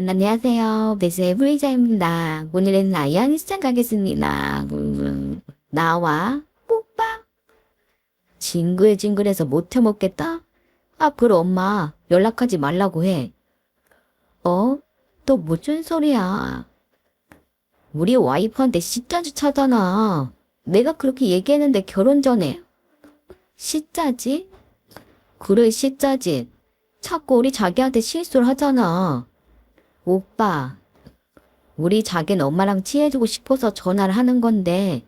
안녕하세요. 베스의 브리자입니다. 오늘은 라이언 시장 가겠습니다. 음, 나와 뽀빠. 징글징글해서 못해 먹겠다. 앞으로 엄마 연락하지 말라고 해. 어? 또 무슨 소리야? 우리 와이프한테 시짜지 차잖아. 내가 그렇게 얘기했는데 결혼 전에 시짜지? 그래 시짜지. 자꾸 우리 자기한테 실수를 하잖아. 오빠, 우리 자기는 엄마랑 친해지고 싶어서 전화를 하는 건데,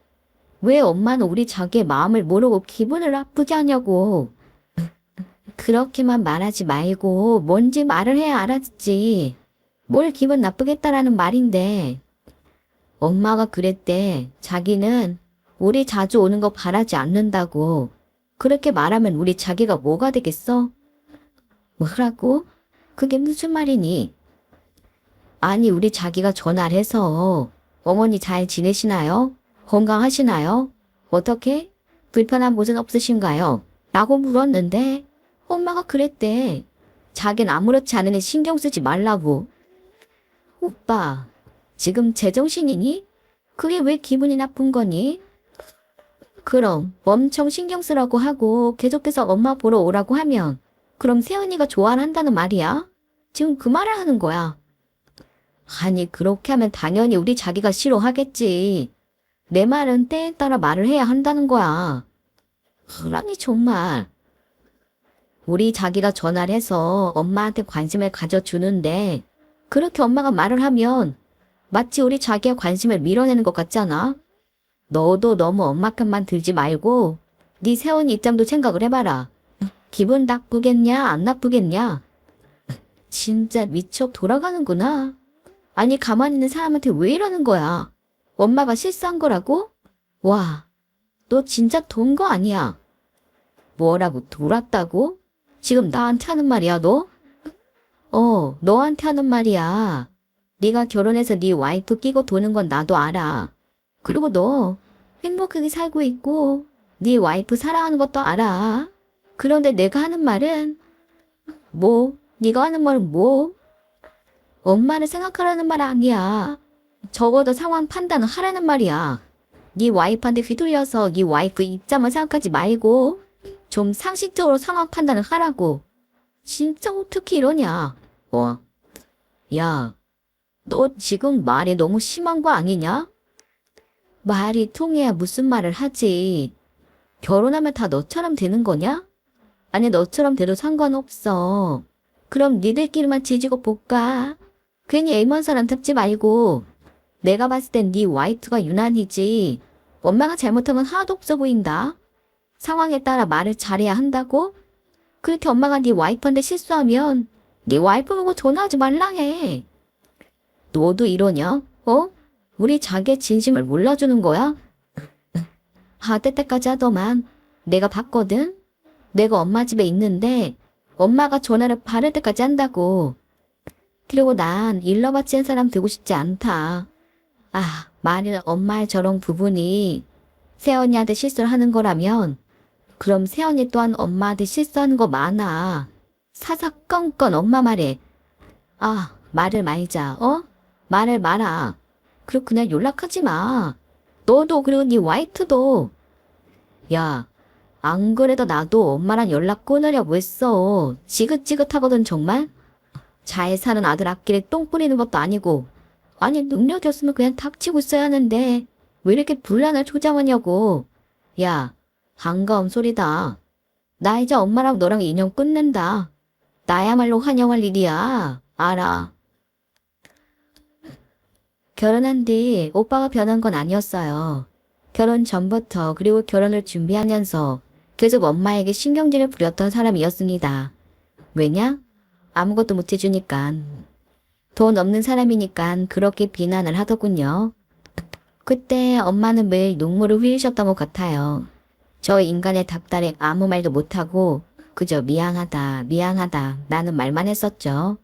왜 엄마는 우리 자기의 마음을 모르고 기분을 나쁘게 하냐고. 그렇게만 말하지 말고, 뭔지 말을 해야 알았지. 뭘 기분 나쁘겠다라는 말인데. 엄마가 그랬대. 자기는 우리 자주 오는 거 바라지 않는다고. 그렇게 말하면 우리 자기가 뭐가 되겠어? 뭐라고? 그게 무슨 말이니? 아니, 우리 자기가 전화를 해서 어머니 잘 지내시나요? 건강하시나요? 어떻게? 불편한 곳은 없으신가요? 라고 물었는데 엄마가 그랬대. 자긴 아무렇지 애 신경 쓰지 말라고. 오빠, 지금 제정신이니? 그게 왜 기분이 나쁜 거니? 그럼 엄청 신경 쓰라고 하고 계속해서 엄마 보러 오라고 하면 그럼 세연이가 좋아를 한다는 말이야? 지금 그 말을 하는 거야. 아니, 그렇게 하면 당연히 우리 자기가 싫어하겠지. 내 말은 때에 따라 말을 해야 한다는 거야. 그러니 정말. 우리 자기가 전화를 해서 엄마한테 관심을 가져주는데 그렇게 엄마가 말을 하면 마치 우리 자기의 관심을 밀어내는 것 같잖아. 너도 너무 엄마 편만 들지 말고 네 세훈이 입장도 생각을 해봐라. 기분 나쁘겠냐 안 나쁘겠냐? 진짜 미쳐 돌아가는구나. 아니 가만히 있는 사람한테 왜 이러는 거야? 엄마가 실수한 거라고? 와, 너 진짜 돈 거 아니야. 뭐라고 돌았다고? 지금 나한테 하는 말이야 너? 어, 너한테 하는 말이야. 네가 결혼해서 네 와이프 끼고 도는 건 나도 알아. 그리고 너 행복하게 살고 있고 네 와이프 사랑하는 것도 알아. 그런데 내가 하는 말은 뭐? 네가 하는 말은 뭐? 엄마를 생각하라는 말 아니야. 적어도 상황 판단을 하라는 말이야. 네 와이프한테 휘둘려서 네 와이프 입장만 생각하지 말고 좀 상식적으로 상황 판단을 하라고. 진짜 어떻게 이러냐? 어? 야, 너 지금 말이 너무 심한 거 아니냐? 말이 통해야 무슨 말을 하지. 결혼하면 다 너처럼 되는 거냐? 아니 너처럼 돼도 상관없어. 그럼 니들끼리만 지지고 볶아. 괜히 애먼 사람 잡지 말고. 내가 봤을 땐 네 와이프가 유난이지. 엄마가 잘못한 건 하나도 없어 보인다. 상황에 따라 말을 잘해야 한다고? 그렇게 엄마가 네 와이프한테 실수하면 네 와이프 보고 전화하지 말라 해. 너도 이러냐? 어? 우리 자기의 진심을 몰라주는 거야? 하대 때까지 하더만 내가 봤거든? 내가 엄마 집에 있는데 엄마가 전화를 받을 때까지 한다고. 그리고 난 일러바치 한 사람 되고 싶지 않다. 아, 만일 엄마의 저런 부분이 세연이한테 실수를 하는 거라면 그럼 세연이 또한 엄마한테 실수하는 거 많아. 사사건건 엄마 말에. 아, 말을 말자, 어? 말을 말아. 그리고 그냥 연락하지 마. 너도 그리고 네 와이프도. 야, 안 그래도 나도 엄마랑 연락 끊으려고 했어. 지긋지긋하거든 정말. 잘 사는 아들 앞길에 똥 뿌리는 것도 아니고. 아니 능력이었으면 그냥 닥치고 있어야 하는데 왜 이렇게 분란을 조장하냐고. 야, 반가운 소리다. 나 이제 엄마랑 너랑 인연 끝낸다. 나야말로 환영할 일이야. 알아. 결혼한 뒤 오빠가 변한 건 아니었어요. 결혼 전부터 그리고 결혼을 준비하면서 계속 엄마에게 신경질을 부렸던 사람이었습니다. 왜냐? 아무것도 못 해주니까. 돈 없는 사람이니까 그렇게 비난을 하더군요. 그때 엄마는 매일 눈물을 흘리셨던 것 같아요. 저 인간의 닭달에 아무 말도 못하고 그저 미안하다, 미안하다 나는 말만 했었죠.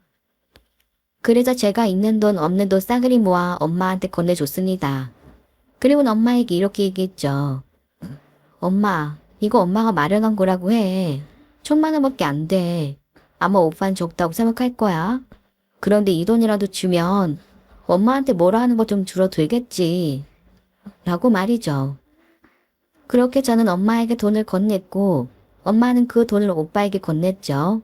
그래서 제가 있는 돈 없는 돈 싸그리 모아 엄마한테 건네줬습니다. 그리고 엄마에게 이렇게 얘기했죠. 엄마, 이거 엄마가 마련한 거라고 해. 천만 원밖에 안 돼. 아마 오빠는 적다고 생각할 거야. 그런데 이 돈이라도 주면 엄마한테 뭐라 하는 거좀 줄어들겠지. 라고 말이죠. 그렇게 저는 엄마에게 돈을 건넸고 엄마는 그 돈을 오빠에게 건넸죠.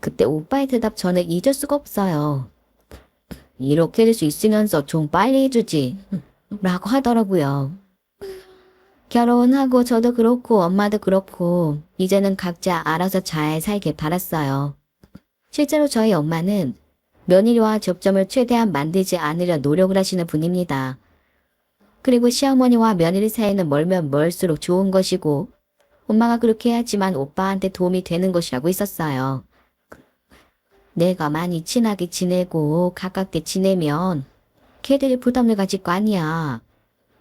그때 오빠의 대답 저는 잊을 수가 없어요. 이렇게 될 수 있으면서 좀 빨리 해주지. 라고 하더라고요. 결혼하고 저도 그렇고 엄마도 그렇고 이제는 각자 알아서 잘 살길 바랐어요. 실제로 저희 엄마는 며느리와 접점을 최대한 만들지 않으려 노력을 하시는 분입니다. 그리고 시어머니와 며느리 사이는 멀면 멀수록 좋은 것이고 엄마가 그렇게 해야지만 오빠한테 도움이 되는 것이라고 있었어요. 내가 많이 친하게 지내고 가깝게 지내면 걔들이 부담을 가질 거 아니야.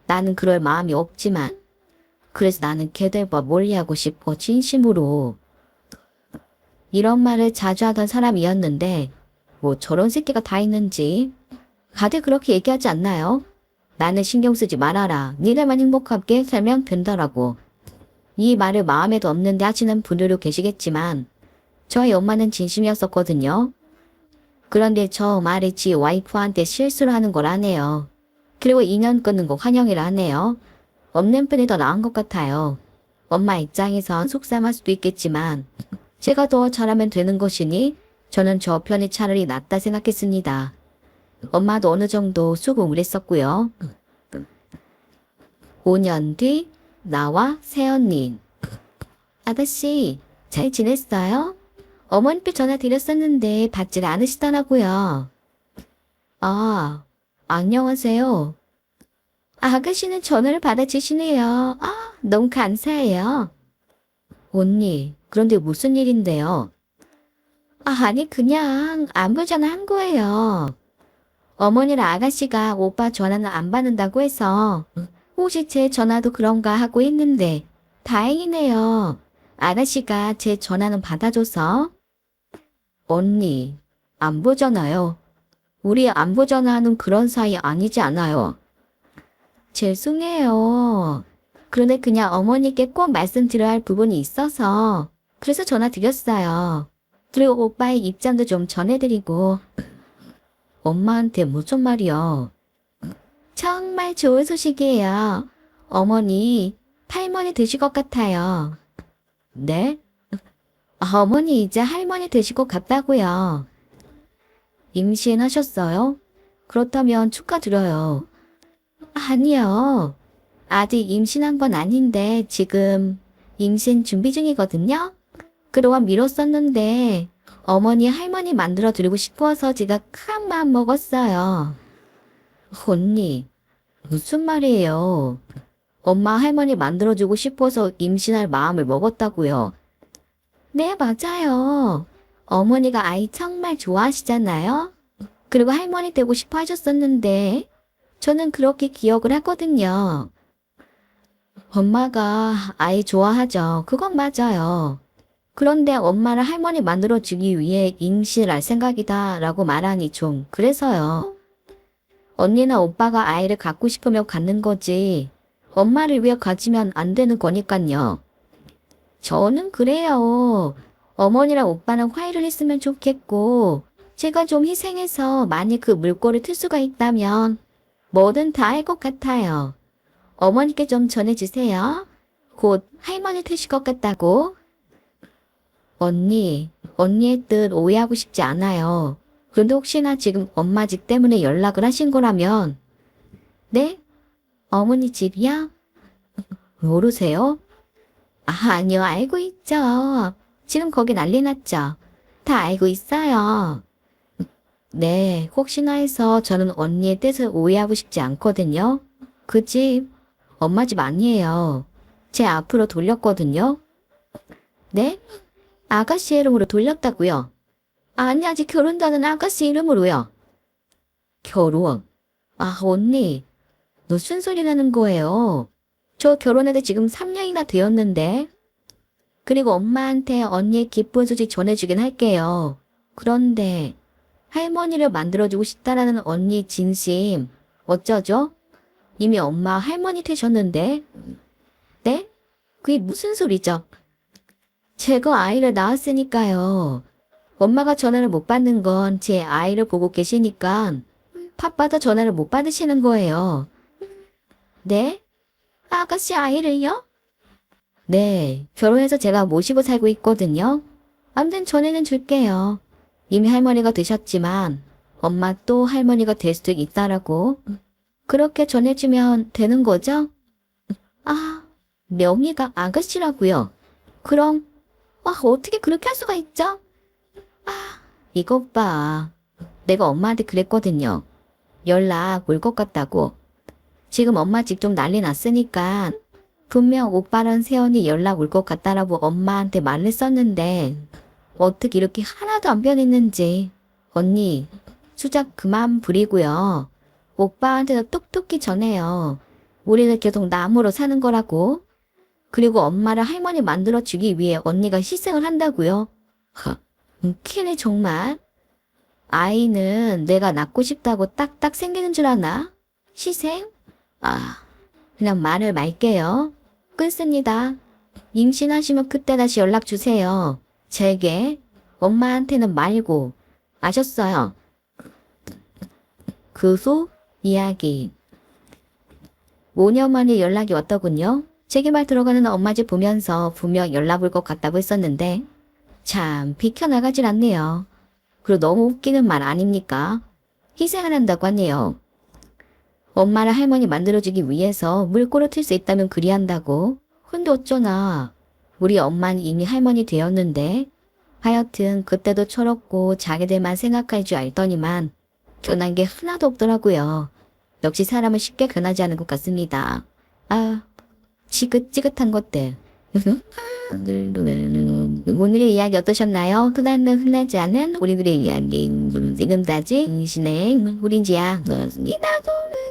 나는 그럴 마음이 없지만 그래서 나는 걔들과 멀리하고 싶어 진심으로 이런 말을 자주 하던 사람이었는데 뭐 저런 새끼가 다 있는지 다들 그렇게 얘기하지 않나요? 나는 신경 쓰지 말아라. 니들만 행복하게 살면 된다라고. 이 말을 마음에도 없는데 하시는 분들도 계시겠지만 저희 엄마는 진심이었었거든요. 그런데 저 말이 지 와이프한테 실수를 하는 걸 아네요. 그리고 2년 끊는 거 환영이라 하네요. 없는 편이 더 나은 것 같아요. 엄마 입장에선 속상할 수도 있겠지만 제가 더 잘하면 되는 것이니 저는 저 편이 차라리 낫다 생각했습니다. 엄마도 어느 정도 수긍을 했었고요. 5년 뒤 나와 새언니 아저씨 잘 지냈어요? 어머니께 전화 드렸었는데 받질 않으시더라고요. 아, 안녕하세요. 아가씨는 전화를 받아주시네요. 아, 너무 감사해요. 언니, 그런데 무슨 일인데요? 아, 아니, 그냥 안부 전화 한 거예요. 어머니랑 아가씨가 오빠 전화는 안 받는다고 해서 혹시 제 전화도 그런가 하고 있는데 다행이네요. 아가씨가 제 전화는 받아줘서 언니 안 보잖아요. 우리 안 보잖아는 그런 사이 아니지 않아요. 죄송해요. 그런데 그냥 어머니께 꼭 말씀드려야 할 부분이 있어서 그래서 전화 드렸어요. 그리고 오빠의 입장도 좀 전해드리고 엄마한테 무슨 말이야? 정말 좋은 소식이에요. 어머니, 할머니 되실 것 같아요. 네? 아, 어머니 이제 할머니 되실 것 같다고요. 임신하셨어요? 그렇다면 축하드려요. 아니요. 아직 임신한 건 아닌데 지금 임신 준비 중이거든요. 그동안 미뤘었는데 어머니 할머니 만들어 드리고 싶어서 제가 큰 마음 먹었어요. 언니, 무슨 말이에요? 엄마 할머니 만들어주고 싶어서 임신할 마음을 먹었다고요. 네, 맞아요. 어머니가 아이 정말 좋아하시잖아요. 그리고 할머니 되고 싶어 하셨었는데 저는 그렇게 기억을 하거든요. 엄마가 아이 좋아하죠. 그건 맞아요. 그런데 엄마를 할머니 만들어주기 위해 임신을 할 생각이다 라고 말하니 좀 그래서요. 언니나 오빠가 아이를 갖고 싶으면 갖는 거지. 엄마를 위해 가지면 안 되는 거니깐요. 저는 그래요. 어머니랑 오빠랑 화해를 했으면 좋겠고, 제가 좀 희생해서 많이 그 물꼬를 틀 수가 있다면, 뭐든 다 할 것 같아요. 어머니께 좀 전해주세요. 곧 할머니 되실 것 같다고. 언니, 언니의 뜻 오해하고 싶지 않아요. 그런데 혹시나 지금 엄마 집 때문에 연락을 하신 거라면, 네? 어머니 집이야? 모르세요? 아, 아니요, 알고 있죠. 지금 거기 난리 났죠. 다 알고 있어요. 네, 혹시나 해서 저는 언니의 뜻을 오해하고 싶지 않거든요. 그 집, 엄마 집 아니에요. 제 앞으로 돌렸거든요. 네? 아가씨 이름으로 돌렸다고요? 아니, 아직 한 아가씨 이름으로요. 결혼? 아, 언니. 무슨 소리 나는 거예요? 저 결혼한 지 지금 3년이나 되었는데. 그리고 엄마한테 언니의 기쁜 소식 전해주긴 할게요. 그런데 할머니를 만들어주고 싶다라는 언니 진심 어쩌죠? 이미 엄마 할머니 되셨는데. 네? 그게 무슨 소리죠? 제가 아이를 낳았으니까요. 엄마가 전화를 못 받는 건 제 아이를 보고 계시니까 바빠서 전화를 못 받으시는 거예요. 네? 아가씨 아이를요? 네, 결혼해서 제가 모시고 살고 있거든요. 암튼 전에는 줄게요. 이미 할머니가 되셨지만 엄마 또 할머니가 될 수도 있다라고. 그렇게 전해주면 되는 거죠? 아, 명의가 아가씨라고요. 그럼 와, 어떻게 그렇게 할 수가 있죠? 아, 이것 봐. 내가 엄마한테 그랬거든요. 연락 올 것 같다고. 지금 엄마 집 좀 난리 났으니까 분명 오빠랑 세연이 연락 올 것 같다라고 엄마한테 말을 썼는데 어떻게 이렇게 하나도 안 변했는지. 언니, 수작 그만 부리고요. 오빠한테도 똑똑히 전해요. 우리는 계속 나무로 사는 거라고. 그리고 엄마를 할머니 만들어 주기 위해 언니가 희생을 한다고요. 허, 웃기네 정말. 아이는 내가 낳고 싶다고 딱딱 생기는 줄 아나? 희생? 아, 그냥 말을 말게요. 끊습니다. 임신하시면 그때 다시 연락 주세요. 제게 엄마한테는 말고 아셨어요? 그 후 이야기 5년 만에 연락이 왔더군요. 제게 말 들어가는 엄마 집 보면서 분명 연락 올 것 같다고 했었는데 참 비켜나가질 않네요. 그리고 너무 웃기는 말 아닙니까? 희생을 한다고 하네요. 엄마를 할머니 만들어주기 위해서 물꼬를 틀 수 있다면 그리 한다고. 근데 어쩌나 우리 엄만 이미 할머니 되었는데 하여튼 그때도 철없고 자기들만 생각할 줄 알더니만 변한 게 하나도 없더라고요. 역시 사람은 쉽게 변하지 않은 것 같습니다. 아, 지긋지긋한 것들. 오늘의 이야기 어떠셨나요? 흔한는 흔하지 않은 우리들의 이야기. 지금까지 신의 우린지야. 이나도는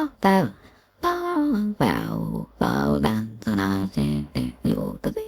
bow down, bow, bow, bow down, so now I say, you. to be,